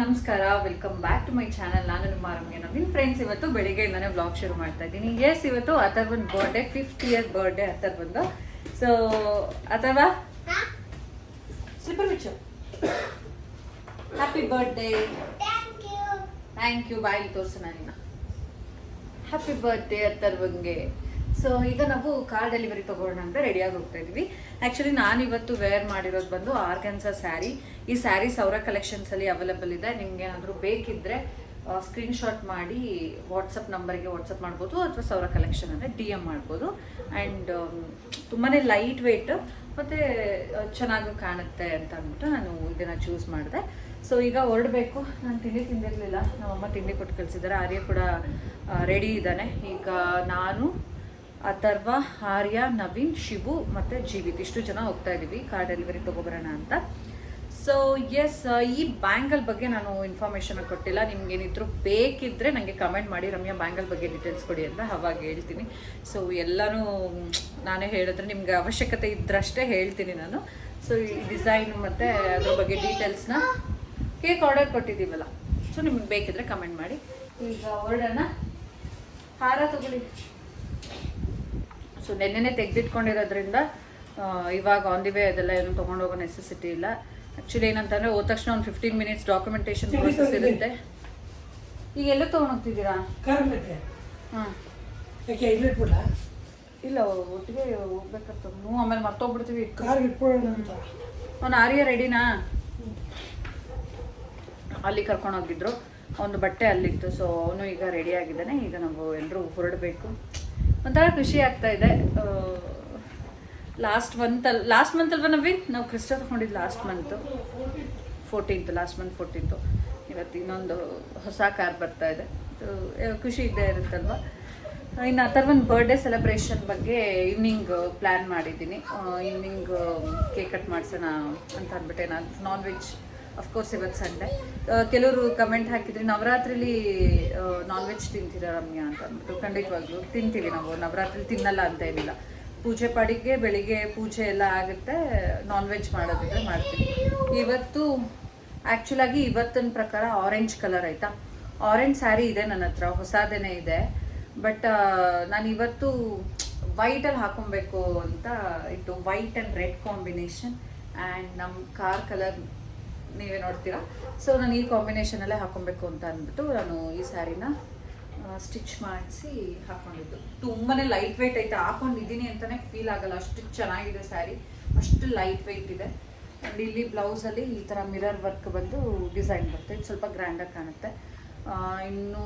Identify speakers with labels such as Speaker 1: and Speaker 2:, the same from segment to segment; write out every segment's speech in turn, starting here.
Speaker 1: ನಮಸ್ಕಾರ welcome back to my channel ನಾನು ನಿಮ್ಮ ರಮ್ಯ ನವೀನ್. ಫ್ರೆಂಡ್ಸ್ ಇವತ್ತು ಬೆಳಿಗ್ಗೆಯಿಂದಾನೇ ಬ್ಲಾಗ್ ಶುರು ಮಾಡ್ತಾ ಇದ್ದೀನಿ. ಎಸ್ ಇವತ್ತು ಅಥರ್ವನ್ ಬರ್ಡೇ ಫಿಫ್ತ್ ಇಯರ್ ಬರ್ಡೇ ಅಥರ್ವಂದು. ಸೊ ಅಥವಾ ಸೂಪರ್ ವಿಚ್ಚು ಹ್ಯಾಪಿ ಬರ್ಡೇ ಥ್ಯಾಂಕ್ ಯು ಬಾಯ್ ತೋರಿಸು ನಾನಿನ್ನ ಹ್ಯಾಪಿ ಬರ್ಡೇ ಅಥರ್ವಂಗೆ. ಸೊ ಈಗ ನಾವು ಕಾರ್ ಡೆಲಿವರಿ ತಗೋಣ ಅಂತ ರೆಡಿಯಾಗಿ ಹೋಗ್ತಾ ಇದೀವಿ ಆ್ಯಕ್ಚುಲಿ ನಾನು ಇವತ್ತು ವೇರ್ ಮಾಡಿರೋದು ಬಂದು ಆರ್ಗನ್ಸ ಸ್ಯಾರಿ ಈ ಸ್ಯಾರಿ ಸೌರ ಕಲೆಕ್ಷನ್ಸಲ್ಲಿ ಅವೈಲಬಲ್ ಇದೆ. ನಿಮ್ಗೆ ಏನಾದರೂ ಬೇಕಿದ್ದರೆ ಸ್ಕ್ರೀನ್ಶಾಟ್ ಮಾಡಿ ವಾಟ್ಸಪ್ ನಂಬರ್ಗೆ ವಾಟ್ಸಪ್ ಮಾಡ್ಬೋದು, ಅಥವಾ ಸೌರ ಕಲೆಕ್ಷನ್ ಅಂದರೆ ಡಿ ಎಂ ಮಾಡ್ಬೋದು. ಆ್ಯಂಡ್ ತುಂಬಾ ಲೈಟ್ ವೆಯ್ಟ್ ಮತ್ತು ಚೆನ್ನಾಗಿ ಕಾಣುತ್ತೆ ಅಂತ ಅಂದ್ಬಿಟ್ಟು ನಾನು ಇದನ್ನು ಚೂಸ್ ಮಾಡಿದೆ. ಸೊ ಈಗ ಹೊರಡಬೇಕು ನಾನು ತಿಂಡಿ ತಿಂದಿರಲಿಲ್ಲ. ನಮ್ಮಮ್ಮ ತಿಂಡಿ ಕೊಟ್ಟು ಕಳಿಸಿದ್ದಾರೆ ಆರ್ಯ ಕೂಡ ರೆಡಿ ಇದ್ದಾನೆ. ಈಗ ನಾನು ಅಥರ್ವ, ಆರ್ಯ, ನವೀನ್, ಶಿವು ಮತ್ತು ಜೀವಿತ್. ಇಷ್ಟು ಜನ ಹೋಗ್ತಾ ಇದ್ದೀವಿ ಕಾರ್ ಡೆಲಿವರಿ ತೊಗೊಬರೋಣ ಅಂತ. ಸೊ ಎಸ್ ಈ ಬ್ಯಾಂಗಲ್ ಬಗ್ಗೆ ನಾನು ಇನ್ಫಾರ್ಮೇಷನ್ ಕೊಟ್ಟಿಲ್ಲ. ನಿಮ್ಗೆ ಏನಿದ್ರು ಬೇಕಿದ್ರೆ ನನಗೆ ಕಮೆಂಟ್ ಮಾಡಿ. ರಮ್ಯಾ ಬ್ಯಾಂಗಲ್ ಬಗ್ಗೆ ಡೀಟೇಲ್ಸ್ ಕೊಡಿ ಅಂತ ಅವಾಗ ಹೇಳ್ತೀನಿ. ಸೊ ಎಲ್ಲನೂ ನಾನೇ ಹೇಳಿದ್ರೆ ನಿಮ್ಗೆ ಅವಶ್ಯಕತೆ ಇದ್ರಷ್ಟೇ ಹೇಳ್ತೀನಿ ನಾನು. ಸೊ ಈ ಡಿಸೈನ್ ಮತ್ತು ಅದ್ರ ಬಗ್ಗೆ ಡೀಟೇಲ್ಸ್ನ ಕೇಕ್ ಆರ್ಡರ್ ಕೊಟ್ಟಿದ್ದೀವಲ್ಲ. ಸೊ ನಿಮ್ಗೆ ಬೇಕಿದ್ರೆ ಕಮೆಂಟ್ ಮಾಡಿ. ಈಗ ಹೊರಡೋಣ ಹಾರ ತಗೊಳ್ಳಿ. ಸೊ ನೆನ್ನೆನೆ ತೆಗೆದಿಟ್ಕೊಂಡಿರೋದ್ರಿಂದ ಇವಾಗ ಆನ್ ದಿ ವೇ ಅದೆಲ್ಲ ಏನು ತೊಗೊಂಡೋಗೋ ನೆಸೆಸಿಟಿ ಇಲ್ಲ. ಆ್ಯಕ್ಚುಲಿ ಏನಂತಂದರೆ ಹೋದ ತಕ್ಷಣ ಒಂದು ಫಿಫ್ಟೀನ್ ಮಿನಿಟ್ಸ್ ಡಾಕ್ಯುಮೆಂಟೇಷನ್ ಪ್ರೋಸೆಸ್ ಇರುತ್ತೆ. ಈಗ ಎಲ್ಲ ತೊಗೊಂಡೋಗ್ತಿದ್ದೀರಾ? ಹಾಂ.
Speaker 2: ಇಲ್ಲಿ
Speaker 1: ಒಟ್ಟಿಗೆ ಹೋಗ್ಬೇಕಂತ ಹ್ಞೂ ಆಮೇಲೆ ಮರ್ತೋಗ್ಬಿಡ್ತೀವಿ. ಅವ್ನು ಆರ್ಯ ರೆಡಿನಾ ಅಲ್ಲಿ ಕರ್ಕೊಂಡು ಹೋಗಿದ್ರು ಒಂದು ಬಟ್ಟೆ ಅಲ್ಲಿತ್ತು. ಸೊ ಅವನು ಈಗ ರೆಡಿ ಆಗಿದ್ದಾನೆ. ಈಗ ನಾವು ಎಲ್ಲರೂ ಹೊರಡಬೇಕು. ಒಂಥರ ಖುಷಿ ಆಗ್ತಾ ಇದೆ. ಲಾಸ್ಟ್ ಮಂತಲ್ಲಿ ಲಾಸ್ಟ್ ಮಂತಲ್ವ ನವೀನ್ ನಾವು ಕ್ರಿಸ್ಟ ತಗೊಂಡಿದ್ದು last month fourteenth last month fourteenth ಇವತ್ತು ಇನ್ನೊಂದು ಹೊಸ ಕಾರ್ ಬರ್ತಾ ಇದೆ. ಖುಷಿ ಇದ್ದೇ ಇರುತ್ತಲ್ವ? ಇನ್ನು ಆ ಥರ ಒಂದು ಬರ್ಡೇ ಸೆಲೆಬ್ರೇಷನ್ ಬಗ್ಗೆ ಈವ್ನಿಂಗ್ ಪ್ಲ್ಯಾನ್ ಮಾಡಿದ್ದೀನಿ. ಈವ್ನಿಂಗ್ ಕೇಕ್ ಕಟ್ ಮಾಡಿಸೋಣ ಅಂತ ಅಂದ್ಬಿಟ್ಟೆ ನಾನು ನಾನ್ ವೆಜ್ ಅಫ್ಕೋರ್ಸ್ ಇವತ್ತು ಸಂಡೆ ಕೆಲವರು ಕಮೆಂಟ್ ಹಾಕಿದ್ರಿ, ನವರಾತ್ರಿಲಿ ನಾನ್ ವೆಜ್ ತಿಂತೀರ ರಮ್ಯಾ ಅಂತ ಅಂದ್ಬಿಟ್ಟು ಖಂಡಿತವಾಗ್ಲೂ ತಿಂತೀವಿ ನಾವು. ನವರಾತ್ರಿಲಿ ತಿನ್ನಲ್ಲ ಅಂತ ಏನಿಲ್ಲ. ಪೂಜೆ ಪಾಡಿಗೆ ಬೆಳಿಗ್ಗೆ ಪೂಜೆ ಎಲ್ಲ ಆಗುತ್ತೆ. ನಾನ್ ವೆಜ್ ಮಾಡೋದಿದ್ರೆ ಮಾಡ್ತೀವಿ. ಇವತ್ತು ಆ್ಯಕ್ಚುಲಾಗಿ ಇವತ್ತಿನ ಪ್ರಕಾರ ಆರೆಂಜ್ ಕಲರ್ ಆಯಿತಾ? ಆರೆಂಜ್ ಸ್ಯಾರಿ ಇದೆ ನನ್ನ ಹತ್ರ, ಹೊಸದೇನೆ ಇದೆ. ಬಟ್ ನಾನು ಇವತ್ತು ವೈಟಲ್ಲಿ ಹಾಕೊಬೇಕು ಅಂತ ಇತ್ತು white and red combination and ನಮ್ಮ ಕಾರ್ ಕಲರ್ ನೀವೇ ನೋಡ್ತೀರಾ? ಸೊ ನಾನು ಈ ಕಾಂಬಿನೇಷನಲ್ಲೇ ಹಾಕೊಬೇಕು ಅಂತ ಅಂದ್ಬಿಟ್ಟು ನಾನು ಈ ಸ್ಯಾರಿನ ಸ್ಟಿಚ್ ಮಾಡಿಸಿ ಹಾಕೊಂಡಿದ್ದು. ತುಂಬಾ ಲೈಟ್ ವೆಯ್ಟ್ ಐತೆ. ಹಾಕೊಂಡಿದ್ದೀನಿ ಅಂತಲೇ ಫೀಲ್ ಆಗಲ್ಲ. ಅಷ್ಟು ಚೆನ್ನಾಗಿದೆ ಸ್ಯಾರಿ. ಅಷ್ಟು ಲೈಟ್ ವೆಯ್ಟ್ ಇದೆ. ಆ್ಯಂಡ್ ಇಲ್ಲಿ ಬ್ಲೌಸಲ್ಲಿ ಈ ಥರ ಮಿರರ್ ವರ್ಕ್ ಬಂದು ಡಿಸೈನ್ ಬರುತ್ತೆ. ಇದು ಸ್ವಲ್ಪ ಗ್ರ್ಯಾಂಡಾಗಿ ಕಾಣುತ್ತೆ. ಇನ್ನೂ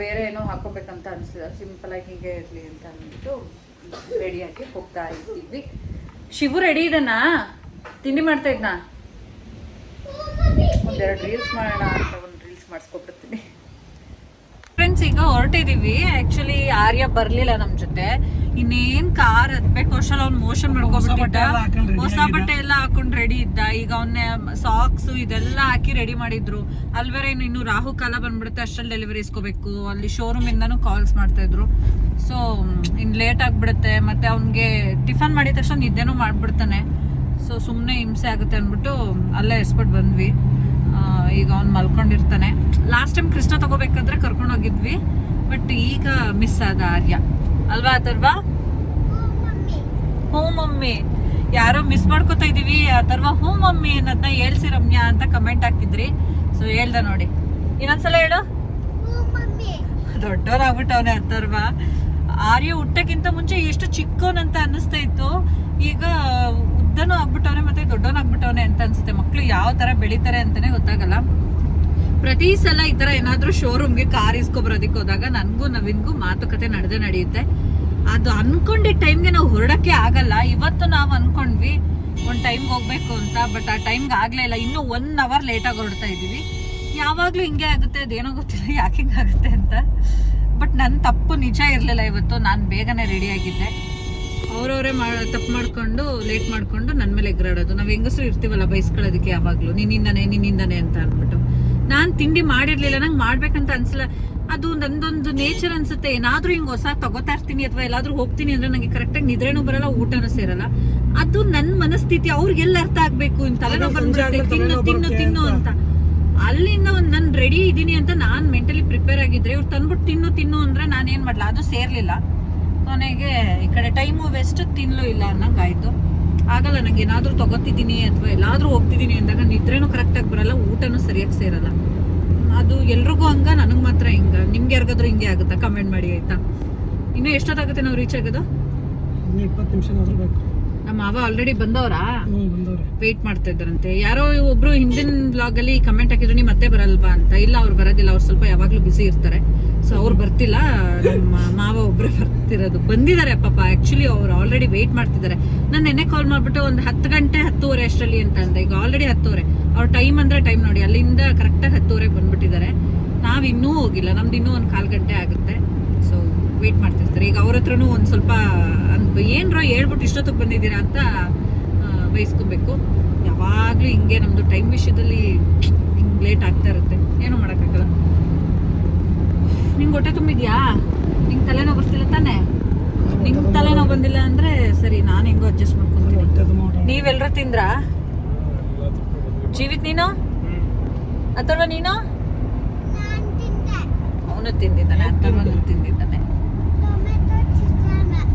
Speaker 1: ಬೇರೆ ಏನೋ ಹಾಕೋಬೇಕಂತ ಅನಿಸಿಲ್ಲ ಸಿಂಪಲಾಗಿ ಹೀಗೆ ಇರಲಿ ಅಂತ ಅಂದ್ಬಿಟ್ಟು ರೆಡಿಯಾಗಿ ಹೋಗ್ತಾ ಇದ್ದೀವಿ. ಶಿವು ರೆಡಿ ಇದನಾ? ತಿಂಡಿ ಮಾಡ್ತಾ ಇದ್ನಾ? ಒಂದೆರಡು ರೀಲ್ಸ್ ಮಾಡೋಣ ಅಂತ ಒಂದು ರೀಲ್ಸ್ ಮಾಡಿಸ್ಕೊಬಿಡ್ತೀನಿ. ಫ್ರೆಂಡ್ಸ್ ಈಗ ಹೊರಟಿದೀವಿ. ಆಕ್ಚುಲಿ ಆರ್ಯ ಬರ್ಲಿಲ್ಲ ನಮ್ ಜೊತೆ. ಇನ್ನೇನ್ ಕಾರ್ ಹತ್ಬೇಕು? ಅಷ್ಟಲ್ಲ ಅವ್ನು ಮೋಷನ್ ಮಾಡ್ಕೊಬಿಟ್ಟಿದ್ದ. ಹೊಸ ಬಟ್ಟೆ ಎಲ್ಲ ಹಾಕೊಂಡ್ ರೆಡಿ ಇದ್ದ. ಈಗ ಅವನ್ನ ಸಾಕ್ಸ್ ಇದೆಲ್ಲ ಹಾಕಿ ರೆಡಿ ಮಾಡಿದ್ರು. ಅಲ್ವೇರೆ ಇನ್ನು ಇನ್ನು ರಾಹು ಕಾಲ ಬಂದ್ಬಿಡುತ್ತೆ. ಅಷ್ಟಲ್ಲಿ ಡೆಲಿವರಿ ಇಸ್ಕೋಬೇಕು. ಅಲ್ಲಿ ಶೋರೂಮ್ ಇಂದಾನು ಕಾಲ್ಸ್ ಮಾಡ್ತಾ ಇದ್ರು ಸೊ ಇನ್ ಲೇಟ್ ಆಗ್ಬಿಡುತ್ತೆ. ಮತ್ತೆ ಅವ್ನಿಗೆ ಟಿಫನ್ ಮಾಡಿದ ತಕ್ಷಣ ನಿದ್ದೆನೂ ಮಾಡ್ಬಿಡ್ತಾನೆ. ಸೊ ಸುಮ್ಮನೆ ಹಿಂಸೆ ಆಗುತ್ತೆ ಅಂದ್ಬಿಟ್ಟು ಅಲ್ಲೇ ಎಸ್ಬಿಟ್ಟು ಬಂದ್ವಿ. ಈಗ ಅವ್ನು ಮಲ್ಕೊಂಡಿರ್ತಾನೆ. ಲಾಸ್ಟ್ ಟೈಮ್ ಕೃಷ್ಣ ತಗೋಬೇಕಾದ್ರೆ ಕರ್ಕೊಂಡು ಹೋಗಿದ್ವಿ. ಬಟ್ ಈಗ ಮಿಸ್ ಆದ ಆರ್ಯ. ಅಲ್ವಾ ಅಥರ್ವ? ಹ್ಞೂ ಮಮ್ಮಿ. ಯಾರೋ ಮಿಸ್ ಮಾಡ್ಕೋತಾ ಇದೀವಿ. ಅಥರ್ವಾ, ಹ್ಞೂ ಮಮ್ಮಿ ಅನ್ನೋದನ್ನ ಹೇಳ್ಸಿ ರಮ್ಯಾ ಅಂತ ಕಮೆಂಟ್ ಹಾಕಿದ್ರಿ. ಸೊ ಹೇಳ್ದ ನೋಡಿ. ಇನ್ನೊಂದ್ಸಲ ಹೇಳು. ದೊಡ್ಡವನಾಗ್ಬಿಟ್ಟವನೆ ಅಥರ್ವ. ಆರ್ಯ ಹುಟ್ಟಕ್ಕಿಂತ ಮುಂಚೆ ಎಷ್ಟು ಚಿಕ್ಕವನಂತ ಅನ್ನಿಸ್ತಾ ಇತ್ತು. ಈಗ ಉದ್ದನೂ ಆಗ್ಬಿಟ್ಟವನೆ ಮತ್ತೆ ದೊಡ್ಡವನಾಗ್ಬಿಟ್ಟವನೆ ಅಂತ ಅನ್ಸುತ್ತೆ. ಮಕ್ಳು ಯಾವ ತರ ಬೆಳಿತಾರೆ ಅಂತಾನೆ ಗೊತ್ತಾಗಲ್ಲ. ಪ್ರತಿ ಸಲ ಈ ತರ ಏನಾದ್ರೂ ಶೋರೂಮ್ಗೆ ಕಾರ್ ಇಸ್ಕೊಬರೋದಕ್ಕೆ ಹೋದಾಗ ನನ್ಗೂ ನವೀನ್ಗೂ ಮಾತುಕತೆ ನಡೆದೇ ನಡೆಯುತ್ತೆ. ಅದು ಅನ್ಕೊಂಡಿದ್ದ ಟೈಮ್ಗೆ ನಾವು ಹೊರಡಕ್ಕೆ ಆಗಲ್ಲ. ಇವತ್ತು ನಾವು ಅನ್ಕೊಂಡ್ವಿ, ಒಂದು ಟೈಮ್ಗೆ ಹೋಗ್ಬೇಕು ಅಂತ ಬಟ್ ಆ ಟೈಮ್ಗೆ ಆಗ್ಲೇ ಇಲ್ಲ. ಇನ್ನೂ ಒನ್ ಅವರ್ ಲೇಟಾಗಿ ಹೊರಡ್ತಾ ಇದೀವಿ ಯಾವಾಗಲೂ ಹಿಂಗೆ ಆಗುತ್ತೆ, ಅದೇನೋ ಗೊತ್ತಿಲ್ಲ, ಯಾಕೆ ಹಿಂಗಾಗುತ್ತೆ ಅಂತ. ಬಟ್ ನನ್ನ ತಪ್ಪು ನಿಜ ಇರಲಿಲ್ಲ ಇವತ್ತು. ನಾನು ಬೇಗನೆ ರೆಡಿ ಆಗಿದ್ದೆ. ಅವ್ರವರೇ ತಪ್ಪು ಮಾಡ್ಕೊಂಡು ಲೇಟ್ ಮಾಡ್ಕೊಂಡು ನನ್ನ ಮೇಲೆ ಎಗ್ರಾಡೋದು. ನಾವು ಹೆಂಗಸರು ಇರ್ತೀವಲ್ಲ ಬೈಸ್ಕೊಳ್ಳೋದಕ್ಕೆ ಯಾವಾಗಲೂ. ನಿನ್ನಿಂದಾನೆ ನಿನ್ನಿಂದನೇ ಅಂತ ಅಂದ್ಬಿಟ್ಟು. ನಾನು ತಿಂಡಿ ಮಾಡಿರ್ಲಿಲ್ಲ ನಂಗೆ ಮಾಡ್ಬೇಕಂತ ಅನ್ಸಲ್ಲ. ಅದು ನಂದೊಂದು ನೇಚರ್ ಅನ್ಸುತ್ತೆ. ಏನಾದ್ರೂ ಹಿಂಗ್ ಹೊಸ ತಗೋತಾ ಇರ್ತೀನಿ ಅಥವಾ ಎಲ್ಲಾದ್ರೂ ಹೋಗ್ತೀನಿ ಅಂದ್ರೆ ನಂಗೆ ಕರೆಕ್ಟಾಗಿ ನಿದ್ರೆನೂ ಬರಲ್ಲ ಊಟನೂ ಸೇರಲ್ಲ. ಅದು ನನ್ನ ಮನಸ್ಥಿತಿ ಅವ್ರಿಗೆಲ್ಲ ಅರ್ಥ ಆಗ್ಬೇಕು. ಅಂತ ಬಂದ್ಬಿಡುತ್ತೆ. ತಿನ್ನು ತಿನ್ನು ತಿನ್ನು
Speaker 2: ಅಂತ. ಅಲ್ಲಿಂದ ಒಂದು ನಾನು ರೆಡಿ ಇದ್ದೀನಿ ಅಂತ ನಾನು ಮೆಂಟಲಿ ಪ್ರಿಪೇರ್ ಆಗಿದ್ರೆ ಇವ್ರು ತಂದ್ಬಿಟ್ಟು ತಿನ್ನು ತಿನ್ನು ಅಂದ್ರೆ ನಾನು ಏನು ಮಾಡ್ಲಾ? ಅದು ಸೇರ್ಲಿಲ್ಲ. ಕೊನೆಗೆ ಈ ಕಡೆ ಟೈಮು ವೆಸ್ಟ್ ತಿನ್ಲು ಇಲ್ಲ ಅನ್ನಂಗೆ ಆಗಲ್ಲ ನಂಗೆ ಏನಾದರೂ ತಗೋತಿದ್ದೀನಿ ಅಥವಾ ಎಲ್ಲಾದರೂ ಹೋಗ್ತಿದ್ದೀನಿ ಅಂದಾಗ ನಿದ್ರೆನೂ ಕರೆಕ್ಟಾಗಿ ಬರಲ್ಲ, ಊಟನೂ ಸರಿಯಾಗಿ ಸೇರಲ್ಲ. ಅದು ಎಲ್ರಿಗೂ ಹಂಗ, ನನಗೆ ಮಾತ್ರ ಹಿಂಗ. ನಿಮ್ಗೆ ಯಾರಿಗಾದ್ರೂ ಹಿಂಗೆ ಆಗುತ್ತಾ? ಕಮೆಂಟ್ ಮಾಡಿ ಆಯ್ತಾ? ಇನ್ನೂ ಎಷ್ಟೊತ್ತಾಗುತ್ತೆ ನಾವು ರೀಚ್ ಆಗೋದು?
Speaker 3: ಇಪ್ಪತ್ತು ನಿಮಿಷ ಬೇಕು.
Speaker 2: ನಮ್ಮ ಮಾವ ಆಲ್ರೆಡಿ ಬಂದವರಾ? ವೇಟ್ ಮಾಡ್ತಾ ಇದ್ದಾರಂತೆ. ಯಾರೋ ಒಬ್ರು ಹಿಂದಿನ ಬ್ಲಾಗ್ ಅಲ್ಲಿ ಕಮೆಂಟ್ ಹಾಕಿದ್ರು ನೀವು ಮತ್ತೆ ಬರಲ್ವಾ ಅಂತ. ಇಲ್ಲ ಅವ್ರು ಬರೋದಿಲ್ಲ. ಅವ್ರು ಸ್ವಲ್ಪ ಯಾವಾಗ್ಲೂ ಬಿಸಿ ಇರ್ತಾರೆ. ಸೊ ಅವ್ರು ಬರ್ತಿಲ್ಲ. ನಮ್ಮ ಮಾವ ಒಬ್ರು ಬರ್ತಿರೋದು. ಬಂದಿದ್ದಾರೆ ಪಾಪ. ಆಕ್ಚುಲಿ ಅವ್ರು ಆಲ್ರೆಡಿ ವೇಟ್ ಮಾಡ್ತಿದ್ದಾರೆ. ನಾನು ನೆನ್ನೆ ಕಾಲ್ ಮಾಡ್ಬಿಟ್ಟು ಒಂದು ಹತ್ತು ಗಂಟೆ ಹತ್ತುವರೆ ಅಷ್ಟರಲ್ಲಿ ಅಂತ ಅಂದೆ. ಈಗ ಆಲ್ರೆಡಿ ಹತ್ತುವರೆ. ಅವ್ರ ಟೈಮ್ ಅಂದ್ರೆ ಟೈಮ್ ನೋಡಿ. ಅಲ್ಲಿಂದ ಕರೆಕ್ಟಾಗಿ ಹತ್ತುವರೆಗೆ ಬಂದ್ಬಿಟ್ಟಿದ್ದಾರೆ. ನಾವ್ ಇನ್ನೂ ಹೋಗಿಲ್ಲ. ನಮ್ದು ಇನ್ನೂ ಒಂದು ಕಾಲು ಗಂಟೆ ಆಗುತ್ತೆ. ವೇಟ್ ಮಾಡ್ತಿರ್ತಾರೆ. ಈಗ ಅವ್ರ ಹತ್ರನೂ ಒಂದು ಸ್ವಲ್ಪ ಏನರ ಏನ್ರೋ ಹೇಳ್ಬಿಟ್ಟು ಇಷ್ಟೊತ್ತಿಗೆ ಬಂದಿದ್ದೀರಾ ಅಂತ ಬಯಸ್ಕೊಬೇಕು. ಯಾವಾಗಲೂ ಹಿಂಗೆ ನಮ್ಮದು ಟೈಮ್ ವಿಷಯದಲ್ಲಿ ಹಿಂಗೆ ಲೇಟ್ ಆಗ್ತಾ ಇರುತ್ತೆ. ಏನೂ ಮಾಡೋಕ್ಕಾಗಲ್ಲ. ನಿಂಗೆ ಹೊಟ್ಟೆ ತುಂಬಿದ್ಯಾ? ನಿಂಗೆ ತಲೆನೋವು ಬರ್ತಿಲ್ಲ ತಾನೇ? ನಿಂಗೆ ತಲೆನೋವು ಬಂದಿಲ್ಲ ಅಂದರೆ ಸರಿ ನಾನು ಹೆಂಗೋ ಅಡ್ಜಸ್ಟ್ ಮಾಡ್ಕೊತೀನಿ. ನೀವೆಲ್ಲರೂ ತಿಂದ್ರಾ? ಜೀವಿತ್ ನೀನು? ಅಥರ್ವ ನೀನು? ಅವನು ತಿಂದಿದ್ದಾನೆ ಅಥರ್ವನು ತಿಂದಿದ್ದಾನೆ.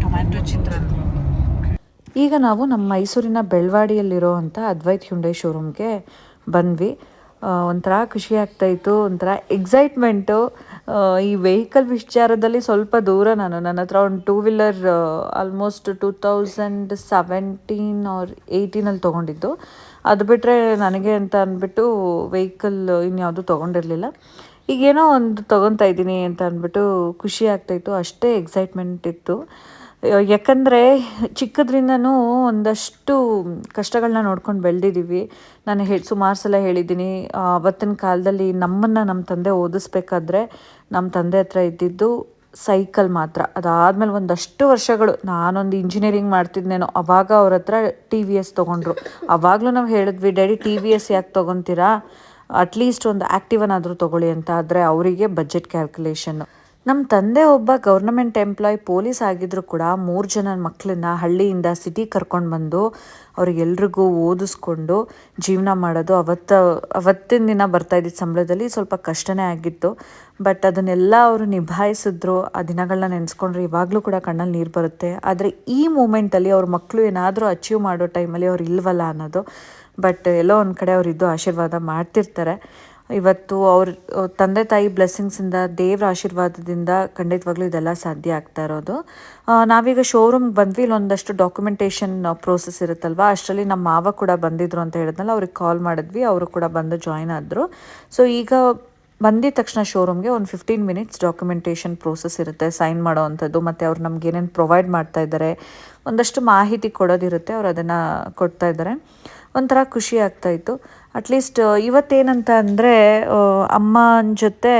Speaker 2: ಟೊಮ್ಯಾಟೊ ಚಿತ್ರಾನ್ನ
Speaker 1: ಈಗ ನಾವು ನಮ್ಮ ಮೈಸೂರಿನ ಬೆಳವಾಡಿಯಲ್ಲಿರೋ ಅದ್ವೈತ್ ಹ್ಯುಂಡೈ ಶೋರೂಮ್ಗೆ ಬಂದ್ವಿ. ಒಂಥರ ಖುಷಿ ಆಗ್ತಾಯಿತ್ತು ಒಂಥರ ಎಕ್ಸೈಟ್ಮೆಂಟು ಈ ವೆಹಿಕಲ್ ವಿಚಾರದಲ್ಲಿ ಸ್ವಲ್ಪ ದೂರ ನಾನು. ನನ್ನ ಹತ್ರ ಒಂದು two wheeler almost two thousand seventeen or ಏಯ್ಟೀನಲ್ಲಿ ತೊಗೊಂಡಿದ್ದು. ಅದು ಬಿಟ್ಟರೆ ನನಗೆ ಅಂತ ಅಂದ್ಬಿಟ್ಟು ವೆಹಿಕಲ್ ಇನ್ಯಾವುದು ತೊಗೊಂಡಿರಲಿಲ್ಲ. ಈಗೇನೋ ಒಂದು ತೊಗೊತಾ ಇದ್ದೀನಿ ಅಂತ ಅಂದ್ಬಿಟ್ಟು ಖುಷಿ ಆಗ್ತಾಯಿತ್ತು ಅಷ್ಟೇ ಎಕ್ಸೈಟ್ಮೆಂಟ್ ಇತ್ತು. ಯಾಕಂದರೆ ಚಿಕ್ಕದ್ರಿಂದನೂ ಒಂದಷ್ಟು ಕಷ್ಟಗಳನ್ನ ನೋಡ್ಕೊಂಡು ಬೆಳೆದಿದ್ದೀವಿ ನಾನು ಹೇಳಿ ಸುಮಾರು ಸಲ ಹೇಳಿದ್ದೀನಿ ಆ, ಅವತ್ತಿನ ಕಾಲದಲ್ಲಿ ನಮ್ಮನ್ನು ನಮ್ಮ ತಂದೆ ಓದಿಸ್ಬೇಕಾದ್ರೆ ನಮ್ಮ ತಂದೆ ಹತ್ರ ಇದ್ದಿದ್ದು ಸೈಕಲ್ ಮಾತ್ರ. ಅದಾದಮೇಲೆ ಒಂದಷ್ಟು ವರ್ಷಗಳು ನಾನೊಂದು ಇಂಜಿನಿಯರಿಂಗ್ ಮಾಡ್ತಿದ್ನೇನೋ ಅವಾಗ ಅವ್ರ ಹತ್ರ ಟಿ ವಿ ಎಸ್ ತೊಗೊಂಡ್ರು. ಅವಾಗಲೂ ನಾವು ಹೇಳಿದ್ವಿ ಡ್ಯಾಡಿ ಟಿ ವಿ ಎಸ್ ಯಾಕೆ ತೊಗೊತೀರಾ? ಅಟ್ಲೀಸ್ಟ್ ಒಂದು ಆ್ಯಕ್ಟಿವನ್ನಾದರೂ ತೊಗೊಳ್ಳಿ ಅಂತ ಆದರೆ ಅವರಿಗೆ ಬಜೆಟ್ ಕ್ಯಾಲ್ಕುಲೇಷನ್ನು. ನಮ್ಮ ತಂದೆ ಒಬ್ಬ ಗೌರ್ನಮೆಂಟ್ ಎಂಪ್ಲಾಯ್, ಪೊಲೀಸ್ ಆಗಿದ್ರು ಕೂಡ ಮೂರು ಜನ ಮಕ್ಕಳನ್ನ ಹಳ್ಳಿಯಿಂದ ಸಿಟಿ ಕರ್ಕೊಂಡು ಬಂದು ಅವ್ರಿಗೆಲ್ರಿಗೂ ಓದಿಸ್ಕೊಂಡು ಜೀವನ ಮಾಡೋದು ಅವತ್ತು, ಅವತ್ತಿನ ದಿನ ಬರ್ತಾ ಇದ್ದಿದ್ದ ಸಂಬಳದಲ್ಲಿ ಸ್ವಲ್ಪ ಕಷ್ಟನೇ ಆಗಿತ್ತು. ಬಟ್ ಅದನ್ನೆಲ್ಲ ಅವರು ನಿಭಾಯಿಸಿದ್ರು, ಆ ದಿನಗಳನ್ನ ನೆನೆಸ್ಕೊಂಡ್ರೆ ಇವಾಗಲೂ ಕೂಡ ಕಣ್ಣಲ್ಲಿ ನೀರು ಬರುತ್ತೆ. ಆದರೆ ಈ ಮೂಮೆಂಟಲ್ಲಿ ಅವ್ರ ಮಕ್ಕಳು ಏನಾದರೂ ಅಚೀವ್ ಮಾಡೋ ಟೈಮಲ್ಲಿ ಅವ್ರು ಇಲ್ವಲ್ಲ ಅನ್ನೋದು, ಬಟ್ ಎಲ್ಲೋ ಒಂದು ಕಡೆ ಅವರಿದ್ದು ಆಶೀರ್ವಾದ ಮಾಡ್ತಿರ್ತಾರೆ. ಇವತ್ತು ಅವ್ರ ತಂದೆ ತಾಯಿ ಬ್ಲೆಸ್ಸಿಂಗ್ಸಿಂದ ದೇವ್ರ ಆಶೀರ್ವಾದದಿಂದ ಖಂಡಿತವಾಗ್ಲೂ ಇದೆಲ್ಲ ಸಾಧ್ಯ ಆಗ್ತಾ ಇರೋದು. ನಾವೀಗ ಶೋರೂಮ್ ಬಂದ್ವಿ, ಇಲ್ಲೊಂದಷ್ಟು ಡಾಕ್ಯುಮೆಂಟೇಷನ್ ಪ್ರೋಸೆಸ್ ಇರುತ್ತಲ್ವ? ಅಷ್ಟರಲ್ಲಿ ನಮ್ಮ ಮಾವ ಕೂಡ ಬಂದಿದ್ರು ಅಂತ ಹೇಳಿದ್ನಲ್ಲ, ಅವ್ರಿಗೆ ಕಾಲ್ ಮಾಡಿದ್ವಿ, ಅವರು ಕೂಡ ಬಂದು ಜಾಯ್ನ್ ಆದರು. ಸೊ ಈಗ ಬಂದಿದ ತಕ್ಷಣ ಶೋರೂಮ್ಗೆ ಒಂದು ಫಿಫ್ಟೀನ್ ಮಿನಿಟ್ಸ್ ಡಾಕ್ಯುಮೆಂಟೇಷನ್ ಪ್ರೋಸೆಸ್ ಇರುತ್ತೆ ಸೈನ್ ಮಾಡೋ ಅಂಥದ್ದು, ಮತ್ತು ಅವ್ರು ನಮ್ಗೆ ಏನೇನು ಪ್ರೊವೈಡ್ ಮಾಡ್ತಾ ಇದ್ದಾರೆ ಒಂದಷ್ಟು ಮಾಹಿತಿ ಕೊಡೋದಿರುತ್ತೆ, ಅವ್ರು ಅದನ್ನು ಕೊಡ್ತಾ ಇದ್ದಾರೆ ಒಂಥರ ಖುಷಿ ಆಗ್ತಾಯಿತ್ತು ಅಟ್ಲೀಸ್ಟ್ ಇವತ್ತೇನಂತ ಅಂದರೆ ಅಮ್ಮನ ಜೊತೆ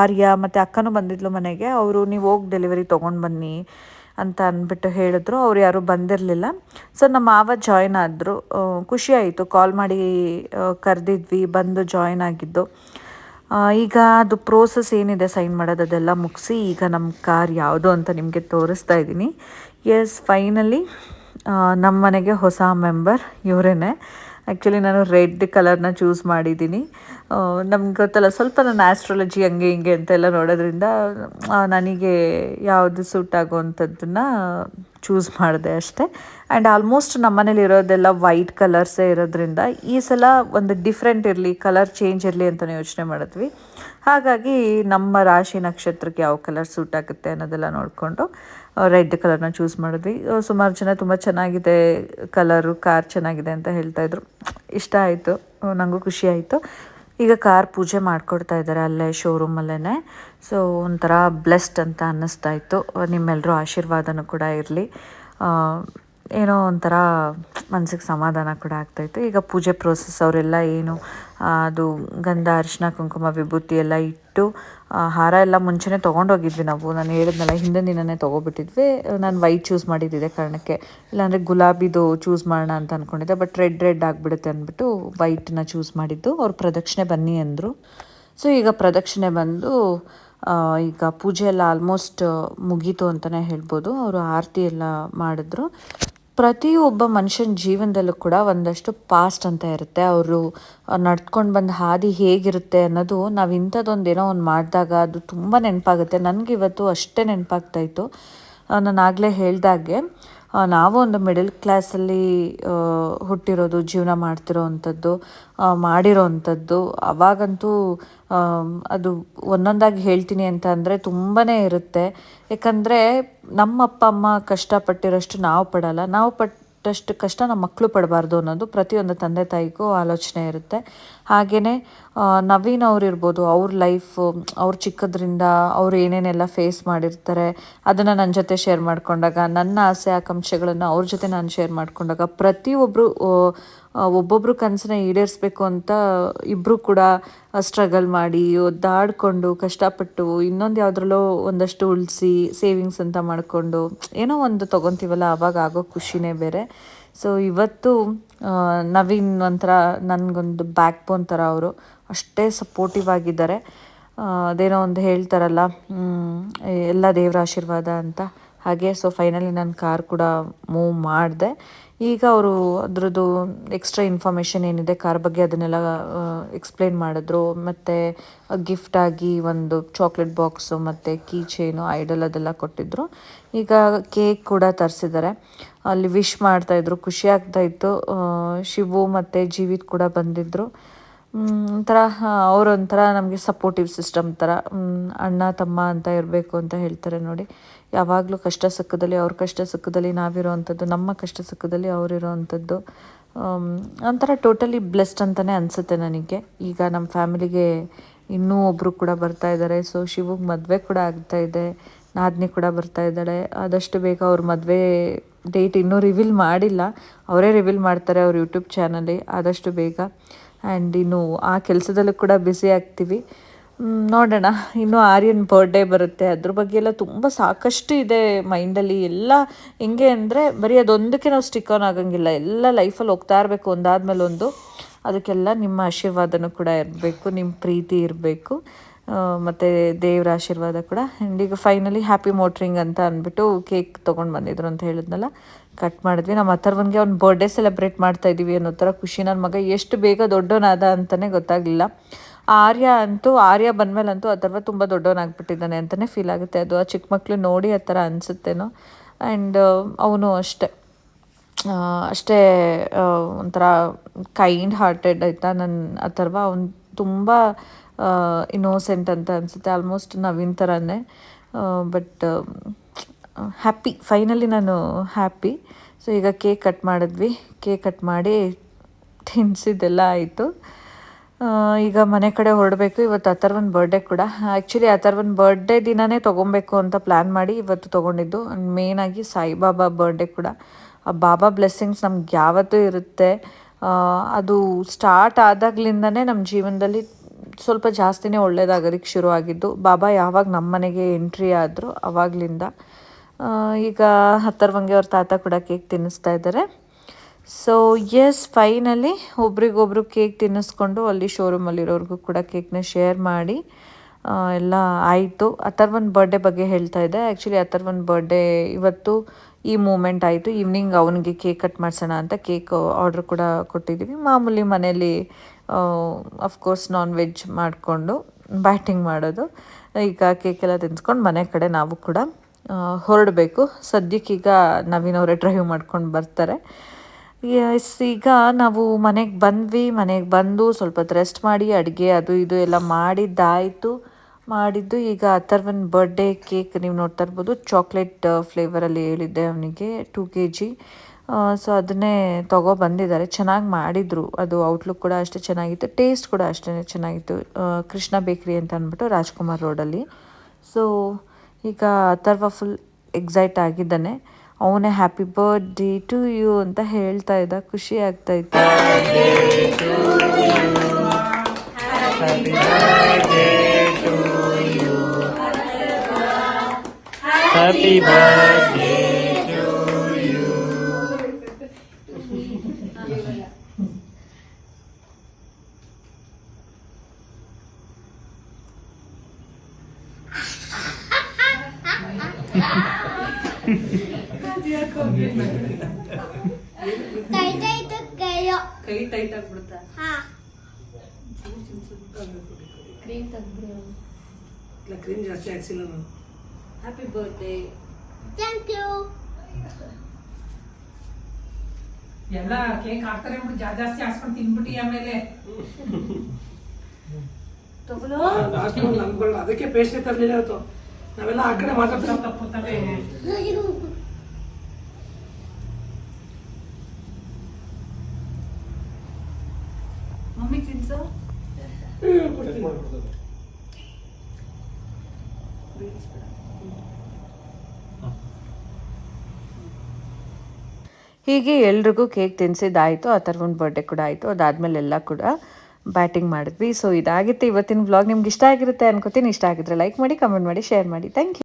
Speaker 1: ಆರ್ಯ ಮತ್ತು ಅಕ್ಕನೂ ಬಂದಿದ್ಲು ಮನೆಗೆ. ಅವರು, ನೀವು ಹೋಗಿ ಡೆಲಿವರಿ ತೊಗೊಂಡು ಬನ್ನಿ ಅಂತ ಅಂದ್ಬಿಟ್ಟು ಹೇಳಿದ್ರು. ಅವ್ರು ಯಾರೂ ಬಂದಿರಲಿಲ್ಲ. ಸೊ ನಮ್ಮ ಮಾವ ಜಾಯ್ನ್ ಆದರು. ಖುಷಿ ಆಯಿತು. ಕಾಲ್ ಮಾಡಿ ಕರೆದಿದ್ವಿ. ಬಂದು ಜಾಯ್ನ್ ಆಗಿದ್ದು. ಈಗ ಅದು ಪ್ರೋಸೆಸ್ ಏನಿದೆ ಸೈನ್ ಮಾಡೋದು ಅದೆಲ್ಲ ಮುಗಿಸಿ, ಈಗ ನಮ್ಮ ಕಾರ್ ಯಾವುದು ಅಂತ ನಿಮಗೆ ತೋರಿಸ್ತಾ ಇದ್ದೀನಿ. ಎಸ್ ಫೈನಲಿ ನಮ್ಮ ಮನೆಗೆ ಹೊಸ ಮೆಂಬರ್ ಇವರೇನೆ. ಆ್ಯಕ್ಚುಲಿ ನಾನು ರೆಡ್ ಕಲರ್ನ ಚೂಸ್ ಮಾಡಿದ್ದೀನಿ. ನಮ್ಗೆ ಗೊತ್ತಲ್ಲ, ಸ್ವಲ್ಪ ನಾನು ಆಸ್ಟ್ರಾಲಜಿ ಹಂಗೆ ಹಿಂಗೆ ಅಂತೆಲ್ಲ ನೋಡೋದ್ರಿಂದ ನನಗೆ ಯಾವುದು ಸೂಟ್ ಆಗುವಂಥದ್ದನ್ನು ಚೂಸ್ ಮಾಡಿದೆ ಅಷ್ಟೇ. ಆ್ಯಂಡ್ ಆಲ್ಮೋಸ್ಟ್ ನಮ್ಮನೇಲಿ ಇರೋದೆಲ್ಲ ವೈಟ್ ಕಲರ್ಸೇ ಇರೋದ್ರಿಂದ, ಈ ಸಲ ಒಂದು ಡಿಫ್ರೆಂಟ್ ಇರಲಿ ಕಲರ್ ಚೇಂಜ್ ಇರಲಿ ಅಂತಲೇ ಯೋಚನೆ ಮಾಡಿದ್ವಿ. ಹಾಗಾಗಿ ನಮ್ಮ ರಾಶಿ ನಕ್ಷತ್ರಕ್ಕೆ ಯಾವ ಕಲರ್ ಸೂಟ್ ಆಗುತ್ತೆ ಅನ್ನೋದೆಲ್ಲ ನೋಡಿಕೊಂಡು ರೆಡ್ ಕಲರ್ನ ಚೂಸ್ ಮಾಡಿದ್ವಿ. ಸುಮಾರು ಜನ ತುಂಬ ಚೆನ್ನಾಗಿದೆ ಕಲರು ಕಾರ್ ಚೆನ್ನಾಗಿದೆ ಅಂತ ಹೇಳ್ತಾಯಿದ್ರು ಇಷ್ಟ ಆಯಿತು. ನನಗೂ ಖುಷಿ ಆಯಿತು. ಈಗ ಕಾರ್ ಪೂಜೆ ಮಾಡಿಕೊಡ್ತಾ ಇದ್ದಾರೆ ಅಲ್ಲೇ ಶೋರೂಮಲ್ಲೇ ಸೊ ಒಂಥರ ಬ್ಲೆಸ್ಡ್ ಅಂತ ಅನ್ನಿಸ್ತಾ ಇತ್ತು. ನಿಮ್ಮೆಲ್ಲರೂ ಆಶೀರ್ವಾದನೂ ಕೂಡ ಇರಲಿ. ಏನೋ ಒಂಥರ ಮನಸ್ಸಿಗೆ ಸಮಾಧಾನ ಕೂಡ ಆಗ್ತಾಯಿತ್ತು ಈಗ ಪೂಜೆ ಪ್ರೋಸೆಸ್ ಅವರೆಲ್ಲ ಏನು ಅದು ಗಂಧ, ಅರಿಶಿನ, ಕುಂಕುಮ, ವಿಭೂತಿ ಎಲ್ಲ ಇಟ್ಟು ಹಾರ ಎಲ್ಲ ಮುಂಚೆನೇ ತೊಗೊಂಡೋಗಿದ್ವಿ ನಾವು. ನಾನು ಹೇಳಿದ್ನಲ್ಲ, ಹಿಂದಿನ ದಿನನೇ ತೊಗೊಬಿಟ್ಟಿದ್ವಿ. ನಾನು ವೈಟ್ ಚೂಸ್ ಮಾಡಿದ್ದಿದೆ ಕಾರಣಕ್ಕೆ. ಇಲ್ಲಾಂದರೆ ಗುಲಾಬಿದು ಚೂಸ್ ಮಾಡೋಣ ಅಂತ ಅಂದ್ಕೊಂಡಿದ್ದೆ ಬಟ್ ರೆಡ್ ರೆಡ್ ಆಗಿಬಿಡುತ್ತೆ ಅಂದ್ಬಿಟ್ಟು ವೈಟ್ನ ಚೂಸ್ ಮಾಡಿದ್ದು. ಅವ್ರು ಪ್ರದಕ್ಷಿಣೆ ಬನ್ನಿ ಅಂದರು. ಸೊ ಈಗ ಪ್ರದಕ್ಷಿಣೆ ಬಂದು ಈಗ ಪೂಜೆ ಎಲ್ಲ ಆಲ್ಮೋಸ್ಟ್ ಮುಗೀತು ಅಂತಲೇ ಹೇಳ್ಬೋದು. ಅವರು ಆರತಿ ಎಲ್ಲ ಮಾಡಿದ್ರು. ಪ್ರತಿಯೊಬ್ಬ ಮನುಷ್ಯನ ಜೀವನದಲ್ಲೂ ಕೂಡ ಒಂದಷ್ಟು ಪಾಸ್ಟ್ ಅಂತ ಇರುತ್ತೆ. ಅವರು ನಡ್ಕೊಂಡು ಬಂದ ಹಾದಿ ಹೇಗಿರುತ್ತೆ ಅನ್ನೋದು ನಾವು ಇಂಥದ್ದೊಂದು ಏನೋ ಒಂದು ಮಾಡಿದಾಗ ಅದು ತುಂಬ ನೆನಪಾಗುತ್ತೆ. ನನಗಿವತ್ತು ಅಷ್ಟೇ ನೆನಪಾಗ್ತಾಯಿತ್ತು ನಾನು ಆಗಲೇ ಹೇಳ್ದಾಗೆ ನಾವು ಒಂದು ಮಿಡಲ್ ಕ್ಲಾಸಲ್ಲಿ ಹುಟ್ಟಿರೋದು, ಜೀವನ ಮಾಡ್ತಿರೋ ಅಂಥದ್ದು ಮಾಡಿರೋ ಅವಾಗಂತೂ ಅದು ಒಂದೊಂದಾಗಿ ಹೇಳ್ತೀನಿ ಅಂತ ಅಂದರೆ ತುಂಬಾ ಇರುತ್ತೆ. ಯಾಕಂದರೆ ನಮ್ಮ ಅಪ್ಪ, ಅಮ್ಮ ಕಷ್ಟಪಟ್ಟಿರೋಷ್ಟು ನಾವು ಪಡಲ್ಲ. ನಾವು ಪಟ್ಟಷ್ಟು ಕಷ್ಟ ನಮ್ಮ ಮಕ್ಕಳು ಪಡಬಾರ್ದು ಅನ್ನೋದು ಪ್ರತಿಯೊಂದು ತಂದೆ ತಾಯಿಗೂ ಆಲೋಚನೆ ಇರುತ್ತೆ. ಹಾಗೆಯೇ ನವೀನ್ ಅವ್ರು ಇರ್ಬೋದು ಅವ್ರ ಲೈಫ್ ಅವ್ರ ಚಿಕ್ಕದ್ರಿಂದ ಅವ್ರು ಏನೇನೆಲ್ಲ ಫೇಸ್ ಮಾಡಿರ್ತಾರೆ, ಅದನ್ನು ನನ್ನ ಜೊತೆ ಶೇರ್ ಮಾಡಿಕೊಂಡಾಗ, ನನ್ನ ಆಸೆ, ಆಕಾಂಕ್ಷೆಗಳನ್ನು ಅವ್ರ ಜೊತೆ ನಾನು ಶೇರ್ ಮಾಡಿಕೊಂಡಾಗ ಪ್ರತಿಯೊಬ್ಬರು ಒಬ್ಬೊಬ್ರು ಕನಸನ್ನ ಈಡೇರಿಸ್ಬೇಕು ಅಂತ ಇಬ್ಬರು ಕೂಡ ಸ್ಟ್ರಗಲ್ ಮಾಡಿ ಒದ್ದಾಡಿಕೊಂಡು ಕಷ್ಟಪಟ್ಟು, ಇನ್ನೊಂದು ಯಾವುದ್ರಲ್ಲೋ ಒಂದಷ್ಟು ಉಳಿಸಿ ಸೇವಿಂಗ್ಸ್ ಅಂತ ಮಾಡಿಕೊಂಡು, ಏನೋ ಒಂದು ತೊಗೊತೀವಲ್ಲ, ಆವಾಗ ಆಗೋ ಖುಷಿನೇ ಬೇರೆ. ಸೊ ಇವತ್ತು ನವೀನ್ ಒಂಥರ ನನಗೊಂದು ಬ್ಯಾಕ್ ಬೋನ್ ಥರ ಅವರು. ಅಷ್ಟೇ ಸಪೋರ್ಟಿವ್ ಆಗಿದ್ದಾರೆ. ಅದೇನೋ ಒಂದು ಹೇಳ್ತಾರಲ್ಲ ಎಲ್ಲ ದೇವರ ಆಶೀರ್ವಾದ ಅಂತ. ಹಾಗೆ ಸೊ ಫೈನಲಿ ನಾನು ಕಾರ್ ಕೂಡ ಮೂವ್ ಮಾಡಿದೆ. ಈಗ ಅವರು ಅದರದ್ದು ಎಕ್ಸ್ಟ್ರಾ ಇನ್ಫಾರ್ಮೇಷನ್ ಏನಿದೆ ಕಾರ್ ಬಗ್ಗೆ ಅದನ್ನೆಲ್ಲ ಎಕ್ಸ್ಪ್ಲೇನ್ ಮಾಡಿದ್ರು. ಮತ್ತು ಗಿಫ್ಟಾಗಿ ಒಂದು ಚಾಕ್ಲೇಟ್ ಬಾಕ್ಸು ಮತ್ತು ಕೀ ಚೈನು ಐಡಲ್ ಅದೆಲ್ಲ ಕೊಟ್ಟಿದ್ದರು ಈಗ ಕೇಕ್ ಕೂಡ ತರಿಸಿದ್ದಾರೆ ಅಲ್ಲಿ ವಿಶ್ ಮಾಡ್ತಾಯಿದ್ರು ಖುಷಿ ಆಗ್ತಾಯಿತ್ತು ಶಿವು ಮತ್ತು ಜೀವಿತ್ ಕೂಡ ಬಂದಿದ್ದರು ಒಂಥರ ಅವರೊಂಥರ ನಮಗೆ ಸಪೋರ್ಟಿವ್ ಸಿಸ್ಟಮ್ ಥರ ಅಣ್ಣ ತಮ್ಮ ಅಂತ ಇರಬೇಕು ಅಂತ ಹೇಳ್ತಾರೆ ನೋಡಿ. ಯಾವಾಗಲೂ ಕಷ್ಟ ಸುಖದಲ್ಲಿ ಅವ್ರ ಕಷ್ಟ ಸುಖದಲ್ಲಿ ನಾವಿರೋ ಅಂಥದ್ದು ನಮ್ಮ ಕಷ್ಟ ಸುಖದಲ್ಲಿ ಅವರಿರೋ ಅಂಥದ್ದು ಆಮ್, ಒಂಥರ ಟೋಟಲಿ ಬ್ಲೆಸ್ಡ್ ಅಂತಲೇ ಅನಿಸುತ್ತೆ ನನಗೆ. ಈಗ ನಮ್ಮ ಫ್ಯಾಮಿಲಿಗೆ ಇನ್ನೂ ಒಬ್ಬರು ಕೂಡ ಬರ್ತಾ ಇದ್ದಾರೆ. ಸೊ ಶಿವಗೆ ಮದುವೆ ಕೂಡ ಆಗ್ತಾ ಇದೆ. ನಾದಿನಿ ಕೂಡ ಬರ್ತಾ ಇದ್ದಾಳೆ. ಆದಷ್ಟು ಬೇಗ ಅವ್ರ ಮದುವೆ ಡೇಟ್ ಇನ್ನೂ ರಿವೀಲ್ ಮಾಡಿಲ್ಲ. ಅವರೇ ರಿವೀಲ್ ಮಾಡ್ತಾರೆ ಅವ್ರ ಯೂಟ್ಯೂಬ್ ಚಾನಲ್ಲಿ ಆದಷ್ಟು ಬೇಗ. ಆ್ಯಂಡ್ ಇನ್ನು ಆ ಕೆಲಸದಲ್ಲೂ ಕೂಡ ಬ್ಯುಸಿ ಆಗ್ತೀವಿ. ನೋಡೋಣ. ಇನ್ನು ಆರ್ಯನ್ ಬರ್ಡೇ ಬರುತ್ತೆ. ಅದ್ರ ಬಗ್ಗೆ ಎಲ್ಲ ತುಂಬ ಸಾಕಷ್ಟು ಇದೆ ಮೈಂಡಲ್ಲಿ ಎಲ್ಲ ಹೆಂಗೆ ಅಂದರೆ ಬರೀ ಅದೊಂದಕ್ಕೆ ನಾವು ಸ್ಟಿಕ್ ಆನ್ ಆಗೋಂಗಿಲ್ಲ. ಎಲ್ಲ ಲೈಫಲ್ಲಿ ಹೋಗ್ತಾ ಇರಬೇಕು. ಒಂದಾದ್ಮೇಲೆ ಒಂದು. ಅದಕ್ಕೆಲ್ಲ ನಿಮ್ಮ ಆಶೀರ್ವಾದನೂ ಕೂಡ ಇರಬೇಕು. ನಿಮ್ಮ ಪ್ರೀತಿ ಇರಬೇಕು. ಮತ್ತು ದೇವರ ಆಶೀರ್ವಾದ ಕೂಡ. ಆ್ಯಂಡ್ ಈಗ ಫೈನಲಿ ಹ್ಯಾಪಿ ಮೋಟ್ರಿಂಗ್ ಅಂತ ಅಂದ್ಬಿಟ್ಟು ಕೇಕ್ ತೊಗೊಂಡು ಬಂದಿದ್ರು ಅಂತ ಹೇಳಿದ್ನಲ್ಲ ಕಟ್ ಮಾಡಿದ್ವಿ. ನಮ್ಮ ಅಥರ್ವನ್ಗೆ ಅವ್ನ ಬರ್ಡೇ ಸೆಲೆಬ್ರೇಟ್ ಮಾಡ್ತಾ ಇದ್ದೀವಿ ಅನ್ನೋ ಥರ ಖುಷಿ. ನನ್ನ ಮಗ ಎಷ್ಟು ಬೇಗ ದೊಡ್ಡವನಾದ ಅಂತಲೇ ಗೊತ್ತಾಗಲಿಲ್ಲ. ಆರ್ಯ ಅಂತೂ, ಆರ್ಯ ಬಂದಮೇಲಂತೂ ಅಥರ್ವ ತುಂಬ ದೊಡ್ಡವನಾಗ್ಬಿಟ್ಟಿದ್ದಾನೆ ಅಂತಲೇ ಫೀಲ್ ಆಗುತ್ತೆ. ಅದು ಆ ಚಿಕ್ಕ ಮಕ್ಕಳು ನೋಡಿ ಆ ಥರ ಅನಿಸುತ್ತೇನೋ. ಆ್ಯಂಡ್ ಅವನು ಅಷ್ಟೇ. ಅಷ್ಟೇ ಒಂಥರ ಕೈಂಡ್ ಹಾರ್ಟೆಡ್ ಆಯಿತಾ ನನ್ನ ಅಥರ್ವ ಅವ್ನು ತುಂಬ ಇನ್ನೋಸೆಂಟ್ ಅಂತ ಅನಿಸುತ್ತೆ. ಆಲ್ಮೋಸ್ಟ್ ನವೀನ್ ಥರನೇ ಬಟ್ ಹ್ಯಾಪಿ ಫೈನಲಿ ನಾನು ಹ್ಯಾಪಿ ಸೊ ಈಗ ಕೇಕ್ ಕಟ್ ಮಾಡಿದ್ವಿ. ಕೇಕ್ ಕಟ್ ಮಾಡಿ ತಿನ್ಸಿದ್ದೆಲ್ಲ ಆಯಿತು. ಈಗ ಮನೆ ಕಡೆ ಹೊರಡಬೇಕು. ಇವತ್ತು ಅಥರ್ವನ್ ಬರ್ಡೇ ಕೂಡ. ಆ್ಯಕ್ಚುಲಿ ಅಥರ್ವನ್ ಬರ್ಡೇ ದಿನವೇ ತೊಗೊಬೇಕು ಅಂತ ಪ್ಲ್ಯಾನ್ ಮಾಡಿ ಇವತ್ತು ತೊಗೊಂಡಿದ್ದು. ಮೇಯ್ನಾಗಿ ಸಾಯಿಬಾಬಾ ಬರ್ಡೇ ಕೂಡ. ಆ ಬಾಬಾ ಬ್ಲೆಸ್ಸಿಂಗ್ಸ್ ನಮ್ಗೆ ಯಾವತ್ತೂ ಇರುತ್ತೆ. ಅದು ಸ್ಟಾರ್ಟ್ ಆದಾಗ್ಲಿಂದನೇ ನಮ್ಮ ಜೀವನದಲ್ಲಿ ಸ್ವಲ್ಪ ಜಾಸ್ತಿನೇ ಒಳ್ಳೆಯದಾಗೋದಕ್ಕೆ ಶುರು ಆಗಿದ್ದು ಬಾಬಾ, ಯಾವಾಗ ನಮ್ಮ ಮನೆಗೆ ಎಂಟ್ರಿ ಆದರೂ ಅವಾಗಲಿಂದ ಈಗ ಹತ್ತರವಂಗೆ ಅವ್ರ ತಾತ ಕೂಡ ಕೇಕ್ ತಿನ್ನಿಸ್ತಾ ಇದ್ದಾರೆ. ಸೊ ಎಸ್ ಫೈನಲಿ ಒಬ್ರಿಗೊಬ್ರು ಕೇಕ್ ತಿನ್ನಿಸ್ಕೊಂಡು ಅಲ್ಲಿ ಶೋರೂಮಲ್ಲಿರೋರಿಗೂ ಕೂಡ ಕೇಕ್ನ ಶೇರ್ ಮಾಡಿ ಎಲ್ಲ ಆಯಿತು. ಅಥರ್ವನ್ ಬರ್ಡೇ ಬಗ್ಗೆ ಹೇಳ್ತಾ ಇದ್ದೆ. ಆ್ಯಕ್ಚುಲಿ ಅಥರ್ವನ್ ಬರ್ಡೇ ಇವತ್ತು ಈ ಮೂಮೆಂಟ್ ಆಯಿತು. ಈವ್ನಿಂಗ್ ಅವನಿಗೆ ಕೇಕ್ ಕಟ್ ಮಾಡಿಸೋಣ ಅಂತ ಕೇಕ್ ಆರ್ಡ್ರ್ ಕೂಡ ಕೊಟ್ಟಿದ್ದೀವಿ. ಮಾಮೂಲಿ ಮನೇಲಿ ಅಫ್ಕೋರ್ಸ್ ನಾನ್ ವೆಜ್ ಮಾಡಿಕೊಂಡು ಬ್ಯಾಟಿಂಗ್ ಮಾಡೋದು. ಈಗ ಕೇಕ್ ಎಲ್ಲ ತಿನ್ಸ್ಕೊಂಡು ಮನೆ ಕಡೆ ನಾವು ಕೂಡ ಹೊರಡಬೇಕು. ಸದ್ಯಕ್ಕೀಗ ನವೀನ್ ಅವರೇ ಡ್ರೈವ್ ಮಾಡ್ಕೊಂಡು ಬರ್ತಾರೆ. ಎಸ್ ಈಗ ನಾವು ಮನೆಗೆ ಬಂದ್ವಿ. ಮನೆಗೆ ಬಂದು ಸ್ವಲ್ಪ ಹೊತ್ತು ರೆಸ್ಟ್ ಮಾಡಿ, ಅಡುಗೆ ಅದು ಇದು ಎಲ್ಲ ಮಾಡಿದ್ದಾಯಿತು. ಮಾಡಿದ್ದು ಈಗ ಅಥರ್ವನ್ ಬರ್ಡೇ ಕೇಕ್ ನೀವು ನೋಡ್ತಾ ಇರ್ಬೋದು. ಚಾಕ್ಲೇಟ್ ಫ್ಲೇವರಲ್ಲಿ ಹೇಳಿದ್ದೆ ಅವನಿಗೆ ಟು ಕೆ ಜಿ ಸೊ ಅದನ್ನೇ ತಗೋ ಬಂದಿದ್ದಾರೆ. ಚೆನ್ನಾಗಿ ಮಾಡಿದರು. ಅದು ಔಟ್ಲುಕ್ ಕೂಡ ಅಷ್ಟೇ ಚೆನ್ನಾಗಿತ್ತು. ಟೇಸ್ಟ್ ಕೂಡ ಅಷ್ಟೇ ಚೆನ್ನಾಗಿತ್ತು. ಕೃಷ್ಣ ಬೇಕ್ರಿ ಅಂತ ಅಂದ್ಬಿಟ್ಟು ರಾಜ್ಕುಮಾರ್ ರೋಡಲ್ಲಿ ಸೊ ಈಗ ಅಥರ್ವ ಫುಲ್ ಎಕ್ಸೈಟ್ ಆಗಿದ್ದಾನೆ. ಅವನೇ ಹ್ಯಾಪಿ ಬರ್ಡೇ ಟು ಯು ಅಂತ ಹೇಳ್ತಾ ಇದ್ದ. ಖುಷಿ ಆಗ್ತಾ ಇತ್ತು.
Speaker 2: ಕೈ ಟೈಟ್ ಆಗ್ಬಿಡುತ್ತಾ
Speaker 4: ಹಾ
Speaker 5: ಇಲ್ಲ ಕ್ರೀಮ್ ಜಾಸ್ತಿ ಹಾಕ್ಸಿಲ್ಲ ನಾನು.
Speaker 2: ಹ್ಯಾಪಿ ಬರ್ತ್ಡೇ
Speaker 4: ಥ್ಯಾಂಕ್ ಯು
Speaker 6: ಎಲ್ಲ ಕೇಕ್ ಹಾಕ್ತಾರೆ ಅಂದ್ಬಿಟ್ಟು ಜಾ- ಜಾಸ್ತಿ ಹಾಕ್ಸ್ಕೊಂಡು ತಿನ್ಬಿಟ್ಟಿ ಆಮೇಲೆ.
Speaker 5: ನಮ್ಗಳು ಅದಕ್ಕೆ ಪೇಸ್ಟ್ ತರಲಿಲ್ಲ ಇವತ್ತು. ನಾವೆಲ್ಲ ಆ ಕಡೆ ಮಾತಾಡ್ತಾ
Speaker 6: ತಪ್ಪು ತಪ್ಪೇ
Speaker 2: ಮಮ್ಮಿ ತಿನ್ಸ
Speaker 1: ಹೀಗೆ ಎಲ್ರಿಗೂ ಕೇಕ್ ತಿನ್ಸಿದ್ದಾಯಿತು ಆ ಥರ ಒಂದು ಬರ್ಡೇ ಕೂಡ ಆಯಿತು ಅದಾದಮೇಲೆ ಎಲ್ಲ ಕೂಡ ಬ್ಯಾಟಿಂಗ್ ಮಾಡಿದ್ವಿ. ಸೊ ಇದಾಗಿತ್ತು. ಇವತ್ತಿನ ವ್ಲಾಗ್ ನಿಮ್ಗೆ ಇಷ್ಟ ಆಗಿರುತ್ತೆ ಅನ್ಕೋತೀನಿ. ಇಷ್ಟ ಆಗಿದ್ರೆ ಲೈಕ್ ಮಾಡಿ ಕಮೆಂಟ್ ಮಾಡಿ ಶೇರ್ ಮಾಡಿ. Thank you